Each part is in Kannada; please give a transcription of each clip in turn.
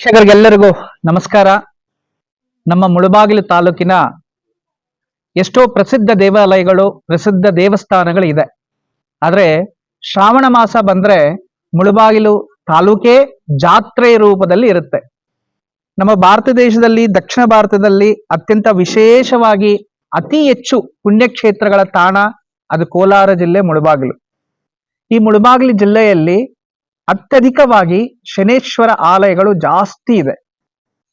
ವೀಕ್ಷಕರಿಗೆಲ್ಲರಿಗೂ ನಮಸ್ಕಾರ. ನಮ್ಮ ಮುಳುಬಾಗಿಲು ತಾಲೂಕಿನ ಎಷ್ಟೋ ಪ್ರಸಿದ್ಧ ದೇವಾಲಯಗಳು, ಪ್ರಸಿದ್ಧ ದೇವಸ್ಥಾನಗಳು ಇದೆ ಆದ್ರೆ ಶ್ರಾವಣ ಮಾಸ ಬಂದ್ರೆ ಮುಳುಬಾಗಿಲು ತಾಲೂಕೇ ಜಾತ್ರೆ ರೂಪದಲ್ಲಿ ಇರುತ್ತೆ. ನಮ್ಮ ಭಾರತ ದೇಶದಲ್ಲಿ, ದಕ್ಷಿಣ ಭಾರತದಲ್ಲಿ ಅತ್ಯಂತ ವಿಶೇಷವಾಗಿ ಅತಿ ಹೆಚ್ಚು ಪುಣ್ಯಕ್ಷೇತ್ರಗಳ ತಾಣ ಅದು ಕೋಲಾರ ಜಿಲ್ಲೆ ಮುಳುಬಾಗಿಲು. ಈ ಮುಳುಬಾಗಿಲು ಜಿಲ್ಲೆಯಲ್ಲಿ ಅತ್ಯಧಿಕವಾಗಿ ಶನೇಶ್ವರ ಆಲಯಗಳು ಜಾಸ್ತಿ ಇದೆ.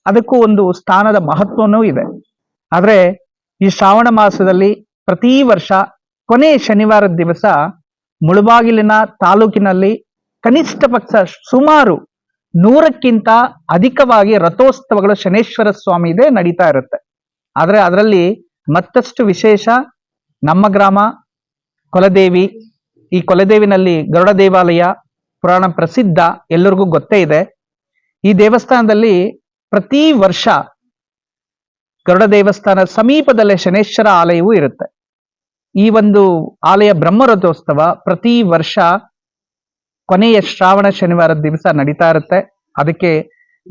ಅದಕ್ಕೂ ಒಂದು ಸ್ಥಾನದ ಮಹತ್ವನೂ ಇದೆ. ಆದ್ರೆ ಈ ಶ್ರಾವಣ ಮಾಸದಲ್ಲಿ ಪ್ರತಿ ವರ್ಷ ಕೊನೆ ಶನಿವಾರದ ದಿವಸ ಮುಳುಬಾಗಿಲಿನ ತಾಲೂಕಿನಲ್ಲಿ ಕನಿಷ್ಠ ಪಕ್ಷ ಸುಮಾರು ನೂರಕ್ಕಿಂತ ಅಧಿಕವಾಗಿ ರಥೋತ್ಸವಗಳು ಶನೇಶ್ವರ ಸ್ವಾಮಿ ಇದೆ ನಡೀತಾ ಇರುತ್ತೆ. ಆದ್ರೆ ಅದರಲ್ಲಿ ಮತ್ತಷ್ಟು ವಿಶೇಷ ನಮ್ಮ ಗ್ರಾಮ ಕೊಲದೇವಿ. ಈ ಕೊಲದೇವಿನಲ್ಲಿ ಗರುಡ ದೇವಾಲಯ ಪುರಾಣ ಪ್ರಸಿದ್ಧ, ಎಲ್ಲರಿಗೂ ಗೊತ್ತೇ ಇದೆ. ಈ ದೇವಸ್ಥಾನದಲ್ಲಿ ಪ್ರತಿ ವರ್ಷ ಗರುಡ ದೇವಸ್ಥಾನ ಸಮೀಪದಲ್ಲೇ ಶನೇಶ್ವರ ಆಲಯವೂ ಇರುತ್ತೆ. ಈ ಒಂದು ಆಲಯ ಬ್ರಹ್ಮರಥೋತ್ಸವ ಪ್ರತಿ ವರ್ಷ ಕೊನೆಯ ಶ್ರಾವಣ ಶನಿವಾರದ ದಿವಸ ನಡೀತಾ ಇರುತ್ತೆ. ಅದಕ್ಕೆ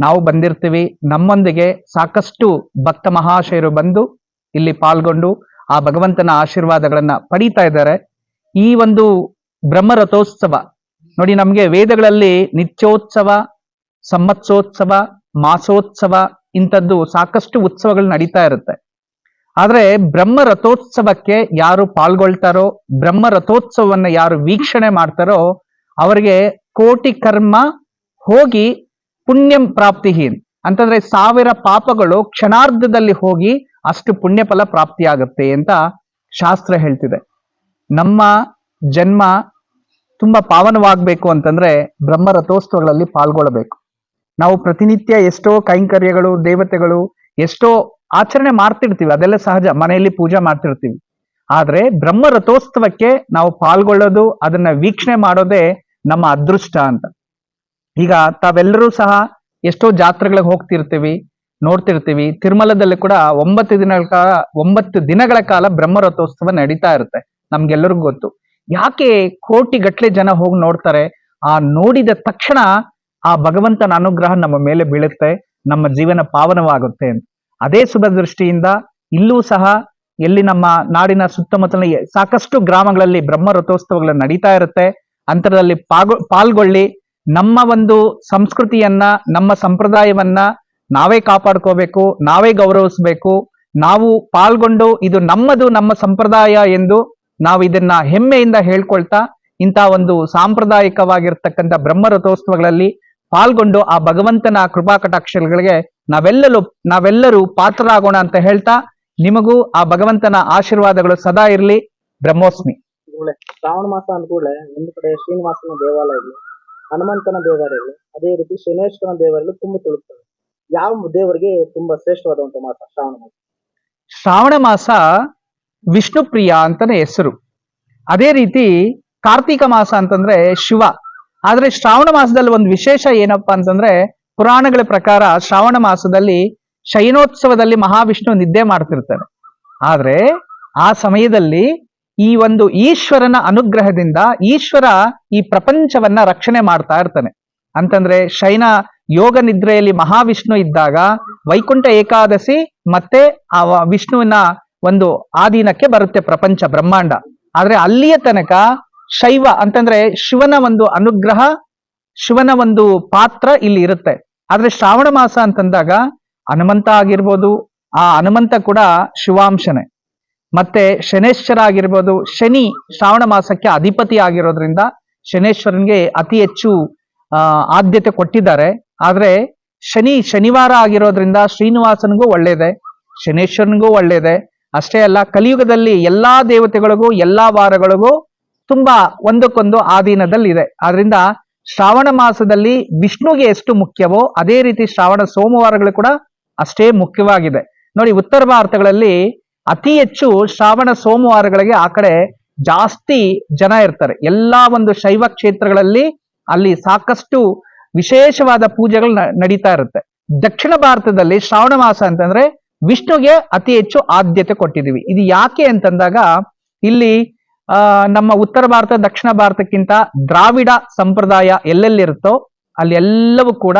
ನಾವು ಬಂದಿರ್ತೀವಿ. ನಮ್ಮೊಂದಿಗೆ ಸಾಕಷ್ಟು ಭಕ್ತ ಮಹಾಶಯರು ಬಂದು ಇಲ್ಲಿ ಪಾಲ್ಗೊಂಡು ಆ ಭಗವಂತನ ಆಶೀರ್ವಾದಗಳನ್ನ ಪಡೀತಾ ಇದ್ದಾರೆ. ಈ ಒಂದು ಬ್ರಹ್ಮರಥೋತ್ಸವ ನೋಡಿ ನಮಗೆ ವೇದಗಳಲ್ಲಿ ನಿತ್ಯೋತ್ಸವ ಸಂವತ್ಸೋತ್ಸವ ಮಾಸೋತ್ಸವ ಇಂಥದ್ದು ಸಾಕಷ್ಟು ಉತ್ಸವಗಳು ನಡೀತಾ ಇರುತ್ತೆ. ಆದ್ರೆ ಬ್ರಹ್ಮ ರಥೋತ್ಸವಕ್ಕೆ ಯಾರು ಪಾಲ್ಗೊಳ್ತಾರೋ, ಬ್ರಹ್ಮ ರಥೋತ್ಸವವನ್ನ ಯಾರು ವೀಕ್ಷಣೆ ಮಾಡ್ತಾರೋ, ಅವರಿಗೆ ಕೋಟಿ ಕರ್ಮ ಹೋಗಿ ಪುಣ್ಯಂ ಪ್ರಾಪ್ತಿಹೀನ್ ಅಂತಂದ್ರೆ ಸಾವಿರ ಪಾಪಗಳು ಕ್ಷಣಾರ್ಧದಲ್ಲಿ ಹೋಗಿ ಅಷ್ಟು ಪುಣ್ಯ ಫಲ ಪ್ರಾಪ್ತಿಯಾಗುತ್ತೆ ಅಂತ ಶಾಸ್ತ್ರ ಹೇಳ್ತಿದೆ. ನಮ್ಮ ಜನ್ಮ ತುಂಬಾ ಪಾವನವಾಗಬೇಕು ಅಂತಂದ್ರೆ ಬ್ರಹ್ಮ ರಥೋತ್ಸವಗಳಲ್ಲಿ ಪಾಲ್ಗೊಳ್ಳಬೇಕು. ನಾವು ಪ್ರತಿನಿತ್ಯ ಎಷ್ಟೋ ಕೈಂಕರ್ಯಗಳು, ದೇವತೆಗಳು, ಎಷ್ಟೋ ಆಚರಣೆ ಮಾಡ್ತಿರ್ತೀವಿ, ಅದೆಲ್ಲ ಸಹಜ, ಮನೆಯಲ್ಲಿ ಪೂಜೆ ಮಾಡ್ತಿರ್ತೀವಿ. ಆದ್ರೆ ಬ್ರಹ್ಮ ರಥೋತ್ಸವಕ್ಕೆ ನಾವು ಪಾಲ್ಗೊಳ್ಳೋದು, ಅದನ್ನ ವೀಕ್ಷಣೆ ಮಾಡೋದೇ ನಮ್ಮ ಅದೃಷ್ಟ ಅಂತ. ಈಗ ತಾವೆಲ್ಲರೂ ಸಹ ಎಷ್ಟೋ ಜಾತ್ರೆಗಳಿಗೆ ಹೋಗ್ತಿರ್ತೀವಿ, ನೋಡ್ತಿರ್ತೀವಿ. ತಿರುಮಲದಲ್ಲಿ ಕೂಡ ಒಂಬತ್ತು ದಿನಗಳ ಕಾಲ ಒಂಬತ್ತು ದಿನಗಳ ಕಾಲ ಬ್ರಹ್ಮ ರಥೋತ್ಸವ ನಡೀತಾ ಇರುತ್ತೆ, ನಮ್ಗೆಲ್ಲರಿಗೂ ಗೊತ್ತು. ಯಾಕೆ ಕೋಟಿ ಗಟ್ಲೆ ಜನ ಹೋಗಿ ನೋಡ್ತಾರೆ? ಆ ನೋಡಿದ ತಕ್ಷಣ ಆ ಭಗವಂತನ ಅನುಗ್ರಹ ನಮ್ಮ ಮೇಲೆ ಬೀಳುತ್ತೆ, ನಮ್ಮ ಜೀವನ ಪಾವನವಾಗುತ್ತೆ ಅಂತ. ಅದೇ ಶುಭ ದೃಷ್ಟಿಯಿಂದ ಇಲ್ಲೂ ಸಹ ಎಲ್ಲಿ ನಮ್ಮ ನಾಡಿನ ಸುತ್ತಮುತ್ತಲಿನ ಸಾಕಷ್ಟು ಗ್ರಾಮಗಳಲ್ಲಿ ಬ್ರಹ್ಮ ರಥೋತ್ಸವಗಳು ನಡೀತಾ ಇರುತ್ತೆ. ಅಂತರದಲ್ಲಿ ಪಾಗೊ, ಪಾಲ್ಗೊಳ್ಳಿ, ನಮ್ಮ ಒಂದು ಸಂಸ್ಕೃತಿಯನ್ನ, ನಮ್ಮ ಸಂಪ್ರದಾಯವನ್ನ ನಾವೇ ಕಾಪಾಡ್ಕೋಬೇಕು, ನಾವೇ ಗೌರವಿಸ್ಬೇಕು. ನಾವು ಪಾಲ್ಗೊಂಡು ಇದು ನಮ್ಮದು ನಮ್ಮ ಸಂಪ್ರದಾಯ ಎಂದು ನಾವು ಇದನ್ನ ಹೆಮ್ಮೆಯಿಂದ ಹೇಳ್ಕೊಳ್ತಾ ಇಂಥ ಒಂದು ಸಾಂಪ್ರದಾಯಿಕವಾಗಿರ್ತಕ್ಕಂಥ ಬ್ರಹ್ಮ ರಥೋತ್ಸವಗಳಲ್ಲಿ ಪಾಲ್ಗೊಂಡು ಆ ಭಗವಂತನ ಕೃಪಾ ಕಟಾಕ್ಷಗಳಿಗೆ ನಾವೆಲ್ಲರೂ ನಾವೆಲ್ಲರೂ ಪಾತ್ರರಾಗೋಣ ಅಂತ ಹೇಳ್ತಾ ನಿಮಗೂ ಆ ಭಗವಂತನ ಆಶೀರ್ವಾದಗಳು ಸದಾ ಇರಲಿ. ಬ್ರಹ್ಮೋಸ್ಮಿ. ಶ್ರಾವಣ ಮಾಸ ಅಂದ ಕೂಡಲೇ ಒಂದು ಕಡೆ ಶ್ರೀನಿವಾಸನ ದೇವಾಲಯಗಳು ಹನುಮಂತನ ದೇವಾಲಯಗಳು ಅದೇ ರೀತಿ ಶನೇಶ್ವರನ ದೇವಾಲಯಗಳು ತುಂಬ ತುಳುಕ್ತವೆ ಯಾವ ದೇವರಿಗೆ ತುಂಬಾ ಶ್ರೇಷ್ಠವಾದಂತ ಮಾಸ ಶ್ರಾವಣ ಮಾಸ? ಶ್ರಾವಣ ಮಾಸ ವಿಷ್ಣು ಪ್ರಿಯ ಅಂತಾನೆ ಹೆಸರು. ಅದೇ ರೀತಿ ಕಾರ್ತಿಕ ಮಾಸ ಅಂತಂದ್ರೆ ಶಿವ. ಆದ್ರೆ ಶ್ರಾವಣ ಮಾಸದಲ್ಲಿ ಒಂದು ವಿಶೇಷ ಏನಪ್ಪಾ ಅಂತಂದ್ರೆ ಪುರಾಣಗಳ ಪ್ರಕಾರ ಶ್ರಾವಣ ಮಾಸದಲ್ಲಿ ಶಯನೋತ್ಸವದಲ್ಲಿ ಮಹಾವಿಷ್ಣು ನಿದ್ದೆ ಮಾಡ್ತಿರ್ತಾನೆ ಆದ್ರೆ ಆ ಸಮಯದಲ್ಲಿ ಈ ಒಂದು ಈಶ್ವರನ ಅನುಗ್ರಹದಿಂದ ಈಶ್ವರ ಈ ಪ್ರಪಂಚವನ್ನ ರಕ್ಷಣೆ ಮಾಡ್ತಾ ಇರ್ತಾನೆ. ಅಂತಂದ್ರೆ ಶಯನ ಯೋಗ ನಿದ್ರೆಯಲ್ಲಿ ಮಹಾವಿಷ್ಣು ಇದ್ದಾಗ ವೈಕುಂಠ ಏಕಾದಶಿ ಮತ್ತೆ ಆ ವಿಷ್ಣುವಿನ ಒಂದು ಆಧೀನಕ್ಕೆ ಬರುತ್ತೆ ಪ್ರಪಂಚ ಬ್ರಹ್ಮಾಂಡ. ಆದ್ರೆ ಅಲ್ಲಿಯ ತನಕ ಶೈವ ಅಂತಂದ್ರೆ ಶಿವನ ಒಂದು ಅನುಗ್ರಹ, ಶಿವನ ಒಂದು ಪಾತ್ರ ಇಲ್ಲಿ ಇರುತ್ತೆ. ಆದ್ರೆ ಶ್ರಾವಣ ಮಾಸ ಅಂತಂದಾಗ ಹನುಮಂತ ಆಗಿರ್ಬೋದು, ಆ ಹನುಮಂತ ಕೂಡ ಶಿವಾಂಶನೇ. ಮತ್ತೆ ಶನೇಶ್ವರ ಆಗಿರ್ಬೋದು, ಶನಿ ಶ್ರಾವಣ ಮಾಸಕ್ಕೆ ಅಧಿಪತಿ ಆಗಿರೋದ್ರಿಂದ ಶನೇಶ್ವರನ್ಗೆ ಅತಿ ಹೆಚ್ಚು ಆದ್ಯತೆ ಕೊಟ್ಟಿದ್ದಾರೆ. ಆದ್ರೆ ಶನಿ ಶನಿವಾರ ಆಗಿರೋದ್ರಿಂದ ಶ್ರೀನಿವಾಸನಿಗೂ ಒಳ್ಳೇದೆ, ಶನೇಶ್ವರನಿಗೂ ಒಳ್ಳೇದೆ ಅಷ್ಟೇ ಅಲ್ಲ, ಕಲಿಯುಗದಲ್ಲಿ ಎಲ್ಲಾ ದೇವತೆಗಳಿಗೂ, ಎಲ್ಲಾ ವಾರಗಳಿಗೂ ತುಂಬಾ ಒಂದಕ್ಕೊಂದು ಆಧೀನದಲ್ಲಿದೆ. ಆದ್ರಿಂದ ಶ್ರಾವಣ ಮಾಸದಲ್ಲಿ ವಿಷ್ಣುಗೆ ಎಷ್ಟು ಮುಖ್ಯವೋ, ಅದೇ ರೀತಿ ಶ್ರಾವಣ ಸೋಮವಾರಗಳು ಕೂಡ ಅಷ್ಟೇ ಮುಖ್ಯವಾಗಿದೆ. ನೋಡಿ, ಉತ್ತರ ಭಾರತಗಳಲ್ಲಿ ಅತಿ ಹೆಚ್ಚು ಶ್ರಾವಣ ಸೋಮವಾರಗಳಿಗೆ ಆ ಕಡೆ ಜಾಸ್ತಿ ಜನ ಇರ್ತಾರೆ. ಎಲ್ಲಾ ಒಂದು ಶೈವ ಕ್ಷೇತ್ರಗಳಲ್ಲಿ ಅಲ್ಲಿ ಸಾಕಷ್ಟು ವಿಶೇಷವಾದ ಪೂಜೆಗಳು ನಡೀತಾ ಇರುತ್ತೆ. ದಕ್ಷಿಣ ಭಾರತದಲ್ಲಿ ಶ್ರಾವಣ ಮಾಸ ಅಂತಂದ್ರೆ ವಿಷ್ಣುಗೆ ಅತಿ ಹೆಚ್ಚು ಆದ್ಯತೆ ಕೊಟ್ಟಿದ್ದೀವಿ. ಇದು ಯಾಕೆ ಅಂತಂದಾಗ, ಇಲ್ಲಿ ನಮ್ಮ ಉತ್ತರ ಭಾರತ, ದಕ್ಷಿಣ ಭಾರತಕ್ಕಿಂತ ದ್ರಾವಿಡ ಸಂಪ್ರದಾಯ ಎಲ್ಲೆಲ್ಲಿರುತ್ತೋ ಅಲ್ಲೆಲ್ಲವೂ ಕೂಡ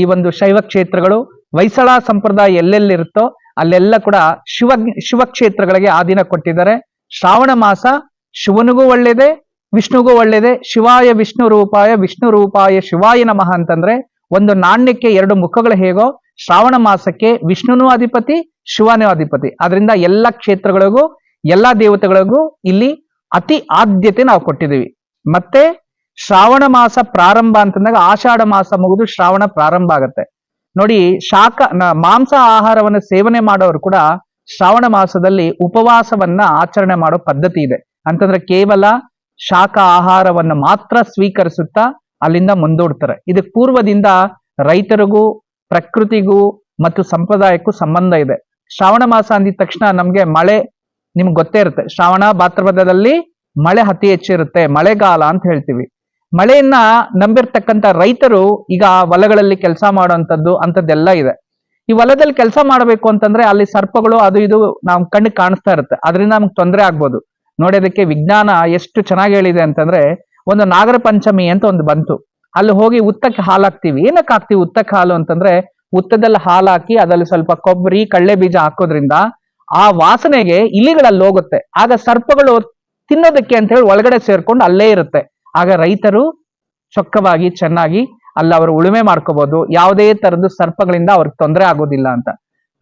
ಈ ಒಂದು ಶೈವ ಕ್ಷೇತ್ರಗಳು, ಹೊಯ್ಸಳ ಸಂಪ್ರದಾಯ ಎಲ್ಲೆಲ್ಲಿರುತ್ತೋ ಅಲ್ಲೆಲ್ಲ ಕೂಡ ಶಿವ ಶಿವಕ್ಷೇತ್ರಗಳಿಗೆ ಆಧೀನ ಕೊಟ್ಟಿದ್ದಾರೆ. ಶ್ರಾವಣ ಮಾಸ ಶಿವನಿಗೂ ಒಳ್ಳೇದೆ, ವಿಷ್ಣುಗೂ ಒಳ್ಳೇದೆ, ಶಿವಾಯ ವಿಷ್ಣು ರೂಪಾಯ ವಿಷ್ಣು ರೂಪಾಯ ಶಿವಾಯ ನಮಃ ಅಂತಂದ್ರೆ ಒಂದು ನಾಣ್ಯಕ್ಕೆ ಎರಡು ಮುಖಗಳು ಹೇಗೋ ಶ್ರಾವಣ ಮಾಸಕ್ಕೆ ವಿಷ್ಣುನೂ ಅಧಿಪತಿ, ಶಿವನೂ ಅಧಿಪತಿ. ಅದರಿಂದ ಎಲ್ಲ ಕ್ಷೇತ್ರಗಳಿಗೂ, ಎಲ್ಲಾ ದೇವತೆಗಳಿಗೂ ಇಲ್ಲಿ ಅತಿ ಆದ್ಯತೆ ನಾವು ಕೊಟ್ಟಿದ್ದೀವಿ. ಮತ್ತೆ ಶ್ರಾವಣ ಮಾಸ ಪ್ರಾರಂಭ ಅಂತಂದಾಗ ಆಷಾಢ ಮಾಸ ಮುಗಿದು ಶ್ರಾವಣ ಪ್ರಾರಂಭ ಆಗತ್ತೆ. ನೋಡಿ, ಶಾಖ ಮಾಂಸ ಆಹಾರವನ್ನು ಸೇವನೆ ಮಾಡೋರು ಕೂಡ ಶ್ರಾವಣ ಮಾಸದಲ್ಲಿ ಉಪವಾಸವನ್ನ ಆಚರಣೆ ಮಾಡೋ ಪದ್ಧತಿ ಇದೆ. ಅಂತಂದ್ರೆ ಕೇವಲ ಶಾಖ ಆಹಾರವನ್ನು ಮಾತ್ರ ಸ್ವೀಕರಿಸುತ್ತಾ ಅಲ್ಲಿಂದ ಮುಂದೂಡ್ತಾರೆ. ಇದಕ್ಕೆ ಪೂರ್ವದಿಂದ ರೈತರಿಗೂ ಪ್ರಕೃತಿಗೂ ಮತ್ತು ಸಂಪ್ರದಾಯಕ್ಕೂ ಸಂಬಂಧ ಇದೆ. ಶ್ರಾವಣ ಮಾಸ ಅಂದಿದ ತಕ್ಷಣ ನಮ್ಗೆ ಮಳೆ ನಿಮ್ಗೆ ಗೊತ್ತೇ ಇರುತ್ತೆ. ಶ್ರಾವಣ ಭಾದ್ರಪದದಲ್ಲಿ ಮಳೆ ಅತಿ ಹೆಚ್ಚಿರುತ್ತೆ ಮಳೆಗಾಲ ಅಂತ ಹೇಳ್ತೀವಿ. ಮಳೆಯನ್ನ ನಂಬಿರ್ತಕ್ಕಂಥ ರೈತರು ಈಗ ಹೊಲಗಳಲ್ಲಿ ಕೆಲಸ ಮಾಡುವಂಥದ್ದು ಅಂಥದ್ದೆಲ್ಲ ಇದೆ. ಈ ಹೊಲದಲ್ಲಿ ಕೆಲಸ ಮಾಡಬೇಕು ಅಂತಂದ್ರೆ ಅಲ್ಲಿ ಸರ್ಪಗಳು ಅದು ಇದು ನಮ್ಮ ಕಣ್ಣಿಗೆ ಕಾಣಿಸ್ತಾ ಇರುತ್ತೆ. ಅದರಿಂದ ನಮ್ಗೆ ತೊಂದರೆ ಆಗ್ಬೋದು. ನೋಡೋದಕ್ಕೆ ವಿಜ್ಞಾನ ಎಷ್ಟು ಚೆನ್ನಾಗಿ ಹೇಳಿದೆ ಅಂತಂದ್ರೆ ಒಂದು ನಾಗರ ಪಂಚಮಿ ಅಂತ ಒಂದು ಬಂತು. ಅಲ್ಲಿ ಹೋಗಿ ಉತ್ತಕ್ಕೆ ಹಾಲು ಏನಕ್ಕೆ ಹಾಕ್ತಿವಿ ಉತ್ತಕ್ಕೆ ಹಾಲು ಅಂತಂದ್ರೆ ಉತ್ತದಲ್ಲಿ ಹಾಲು ಅದರಲ್ಲಿ ಸ್ವಲ್ಪ ಕೊಬ್ಬರಿ ಕಳ್ಳೆ ಬೀಜ ಹಾಕೋದ್ರಿಂದ ಆ ವಾಸನೆಗೆ ಇಲಿಗಳಲ್ಲಿ ಹೋಗುತ್ತೆ. ಆಗ ಸರ್ಪಗಳು ತಿನ್ನೋದಕ್ಕೆ ಅಂತ ಹೇಳಿ ಒಳಗಡೆ ಸೇರ್ಕೊಂಡು ಅಲ್ಲೇ ಇರುತ್ತೆ. ಆಗ ರೈತರು ಚೊಕ್ಕವಾಗಿ, ಚೆನ್ನಾಗಿ ಅಲ್ಲಿ ಅವರು ಉಳುಮೆ ಮಾಡ್ಕೋಬಹುದು ಯಾವುದೇ ತರದ ಸರ್ಪಗಳಿಂದ ಅವ್ರಿಗೆ ತೊಂದರೆ ಆಗೋದಿಲ್ಲ ಅಂತ.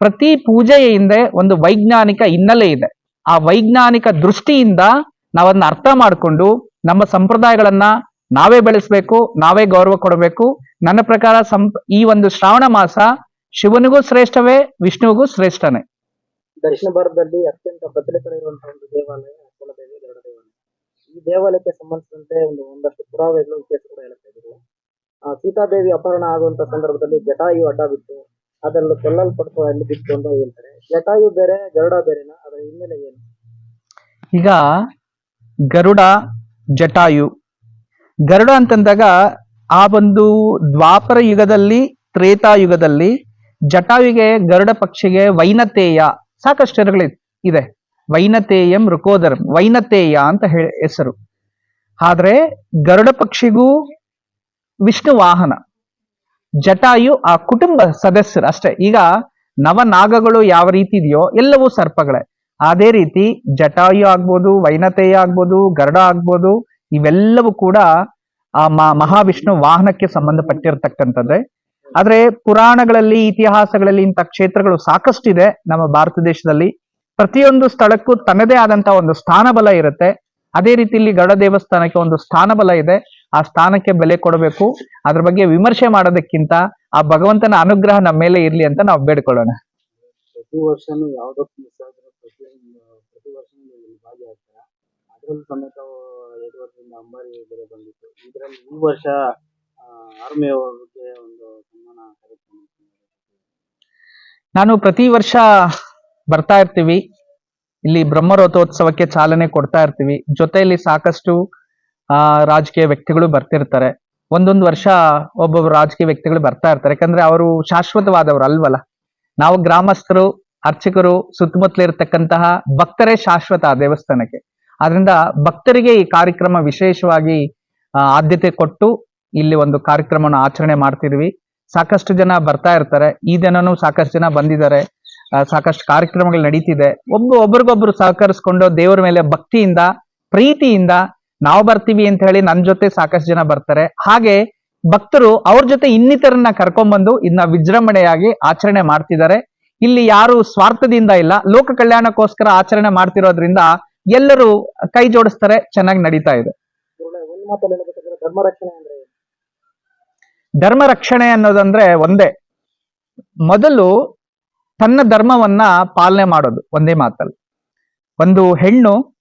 ಪ್ರತಿ ಪೂಜೆಯ ಹಿಂದೆ ಒಂದು ವೈಜ್ಞಾನಿಕ ಹಿನ್ನೆಲೆ ಇದೆ. ಆ ವೈಜ್ಞಾನಿಕ ದೃಷ್ಟಿಯಿಂದ ನಾವನ್ನ ಅರ್ಥ ಮಾಡಿಕೊಂಡು ನಮ್ಮ ಸಂಪ್ರದಾಯಗಳನ್ನ ನಾವೇ ಬೆಳೆಸ್ಬೇಕು ನಾವೇ ಗೌರವ ಕೊಡಬೇಕು. ನನ್ನ ಪ್ರಕಾರ ಸಂಪ್ ಈ ಒಂದು ಶ್ರಾವಣ ಮಾಸ ಶಿವನಿಗೂ ಶ್ರೇಷ್ಠವೇ ವಿಷ್ಣುವಿಗೂ ಶ್ರೇಷ್ಠನೇ. ದಕ್ಷಿಣ ಭಾರತದಲ್ಲಿ ಅತ್ಯಂತ ಭದ್ರತೆ ಇರುವಂತಹ ಒಂದು ದೇವಾಲಯ ಕುಲದೇವಿ ಗರುಡ ದೇವಾಲಯ. ಈ ದೇವಾಲಯಕ್ಕೆ ಸಂಬಂಧಿಸಿದಂತೆ ಒಂದು ಒಂದಷ್ಟು ಪುರಾವೆಗಳು ಇತಿಹಾಸ ಕೂಡ ಹೇಳ್ತಾ ಇದ್ರು ಆ, ಸೀತಾದೇವಿ ಅಪಹರಣ ಆಗುವಂತ ಸಂದರ್ಭದಲ್ಲಿ ಜಟಾಯು ಅಡ್ಡ ಬಿತ್ತು ಅದನ್ನು ಕೊಲ್ಲಲ್ಪಟ್ಟು ಅಲ್ಲಿ ಬಿತ್ತು ಅಂತ ಹೇಳ್ತಾರೆ. ಜಟಾಯು ಬೇರೆ ಗರುಡ ಬೇರೆನ? ಅದರ ಹಿನ್ನೆಲೆ ಏನು? ಈಗ ಗರುಡ ಜಟಾಯು ಗರುಡ ಅಂತಂದಾಗ ಆ ಒಂದು ದ್ವಾಪರ ಯುಗದಲ್ಲಿ ತ್ರೇತಾಯುಗದಲ್ಲಿ ಜಟಾವಿಗೆ ಗರುಡ ಪಕ್ಷಿಗೆ ವೈನತೇಯ ಸಾಕಷ್ಟು ಹೆಸರುಗಳು ಇದೆ ವೈನತೇಯಂ ರುಕೋದರಂ ವೈನತೇಯ ಅಂತ ಹೆಸರು. ಆದ್ರೆ ಗರುಡ ಪಕ್ಷಿಗೂ ವಿಷ್ಣು ವಾಹನ, ಜಟಾಯು ಆ ಕುಟುಂಬ ಸದಸ್ಯರು ಅಷ್ಟೇ. ಈಗ ನವನಾಗಗಳು ಯಾವ ರೀತಿ ಇದೆಯೋ ಎಲ್ಲವೂ ಸರ್ಪಗಳೇ. ಅದೇ ರೀತಿ ಜಟಾಯು ಆಗ್ಬೋದು, ವೈನತೇಯ ಆಗ್ಬೋದು, ಗರುಡ ಆಗ್ಬೋದು ಇವೆಲ್ಲವೂ ಕೂಡ ಆ ಮಹಾವಿಷ್ಣು ವಾಹನಕ್ಕೆ ಸಂಬಂಧಪಟ್ಟಿರ್ತಕ್ಕಂಥದ್ದೇ. ಆದ್ರೆ ಪುರಾಣಗಳಲ್ಲಿ, ಇತಿಹಾಸಗಳಲ್ಲಿ ಇಂಥ ಕ್ಷೇತ್ರಗಳು ಸಾಕಷ್ಟಿದೆ ನಮ್ಮ ಭಾರತ ದೇಶದಲ್ಲಿ. ಪ್ರತಿಯೊಂದು ಸ್ಥಳಕ್ಕೂ ತನ್ನದೇ ಆದಂತಹ ಒಂದು ಸ್ಥಾನಬಲ ಇರುತ್ತೆ. ಅದೇ ರೀತಿ ಇಲ್ಲಿ ಗರುಡ ದೇವಸ್ಥಾನಕ್ಕೆ ಒಂದು ಸ್ಥಾನಬಲ ಇದೆ. ಆ ಸ್ಥಾನಕ್ಕೆ ಬೆಲೆ ಕೊಡಬೇಕು. ಅದ್ರ ಬಗ್ಗೆ ವಿಮರ್ಶೆ ಮಾಡೋದಕ್ಕಿಂತ ಆ ಭಗವಂತನ ಅನುಗ್ರಹ ನಮ್ಮ ಮೇಲೆ ಇರ್ಲಿ ಅಂತ ನಾವು ಬೇಡ್ಕೊಳ್ಳೋಣ. ಪ್ರತಿ ವರ್ಷನೂ ಯಾವುದಕ್ಕೂ ಮಿಸ್ ಪ್ರತಿ ಸಮೇತ ಅಂಬಾರಿ ಬೆಲೆ ಬಂದಿತ್ತು. ಇದರಲ್ಲಿ ಈ ವರ್ಷ ಆರ್ಮಿ ಅವ್ರಿಗೆ ಒಂದು ಸನ್ಮಾನ ಕಾರ್ಯಕ್ರಮ ನಾನು ಪ್ರತಿ ವರ್ಷ ಬರ್ತಾ ಇರ್ತೀವಿ. ಇಲ್ಲಿ ಬ್ರಹ್ಮರಥೋತ್ಸವಕ್ಕೆ ಚಾಲನೆ ಕೊಡ್ತಾ ಇರ್ತೀವಿ. ಜೊತೆಯಲ್ಲಿ ಸಾಕಷ್ಟು ರಾಜಕೀಯ ವ್ಯಕ್ತಿಗಳು ಬರ್ತಿರ್ತಾರೆ. ಒಂದೊಂದು ವರ್ಷ ಒಬ್ಬೊಬ್ಬ ರಾಜಕೀಯ ವ್ಯಕ್ತಿಗಳು ಬರ್ತಾ ಇರ್ತಾರೆ. ಯಾಕಂದ್ರೆ ಅವರು ಶಾಶ್ವತವಾದವರು ಅಲ್ವಲ್ಲ. ನಾವು ಗ್ರಾಮಸ್ಥರು, ಅರ್ಚಕರು, ಸುತ್ತಮುತ್ತಲಿರ್ತಕ್ಕಂತಹ ಭಕ್ತರೇ ಶಾಶ್ವತ ಆ ದೇವಸ್ಥಾನಕ್ಕೆ. ಆದ್ರಿಂದ ಭಕ್ತರಿಗೆ ಈ ಕಾರ್ಯಕ್ರಮ ವಿಶೇಷವಾಗಿ ಆದ್ಯತೆ ಕೊಟ್ಟು ಇಲ್ಲಿ ಒಂದು ಕಾರ್ಯಕ್ರಮವನ್ನು ಆಚರಣೆ ಮಾಡ್ತಿದ್ವಿ. ಸಾಕಷ್ಟು ಜನ ಬರ್ತಾ ಇರ್ತಾರೆ. ಈ ದಿನನೂ ಸಾಕಷ್ಟು ಜನ ಬಂದಿದ್ದಾರೆ. ಸಾಕಷ್ಟು ಕಾರ್ಯಕ್ರಮಗಳು ನಡೀತಿದೆ. ಒಬ್ಬ, ಒಬ್ರಿಗೊಬ್ರು ಸಹಕರಿಸ್ಕೊಂಡು ದೇವರ ಮೇಲೆ ಭಕ್ತಿಯಿಂದ, ಪ್ರೀತಿಯಿಂದ ನಾವು ಬರ್ತೀವಿ ಅಂತ ಹೇಳಿ ನನ್ನ ಜೊತೆ ಸಾಕಷ್ಟು ಜನ ಬರ್ತಾರೆ. ಹಾಗೆ ಭಕ್ತರು ಅವ್ರ ಜೊತೆ ಇನ್ನಿತರನ್ನ ಕರ್ಕೊಂಡ್ಬಂದು ಇದನ್ನ ವಿಜೃಂಭಣೆಯಾಗಿ ಆಚರಣೆ ಮಾಡ್ತಿದ್ದಾರೆ. ಇಲ್ಲಿ ಯಾರು ಸ್ವಾರ್ಥದಿಂದ ಇಲ್ಲ. ಲೋಕ ಕಲ್ಯಾಣಕ್ಕೋಸ್ಕರ ಆಚರಣೆ ಮಾಡ್ತಿರೋದ್ರಿಂದ ಎಲ್ಲರೂ ಕೈ ಜೋಡಿಸ್ತಾರೆ, ಚೆನ್ನಾಗಿ ನಡೀತಾ ಇದೆ. ಧರ್ಮ ರಕ್ಷಣೆ ಅಂದ್ರೆ ಧರ್ಮ ರಕ್ಷಣೆ ಅನ್ನೋದಂದ್ರೆ ಒಂದೇ. ಮೊದಲು ತನ್ನ ಧರ್ಮವನ್ನ ಪಾಲನೆ ಮಾಡೋದು, ಒಂದೇ ಮಾತಲ್ಲಿ. ಒಂದು ಹೆಣ್ಣು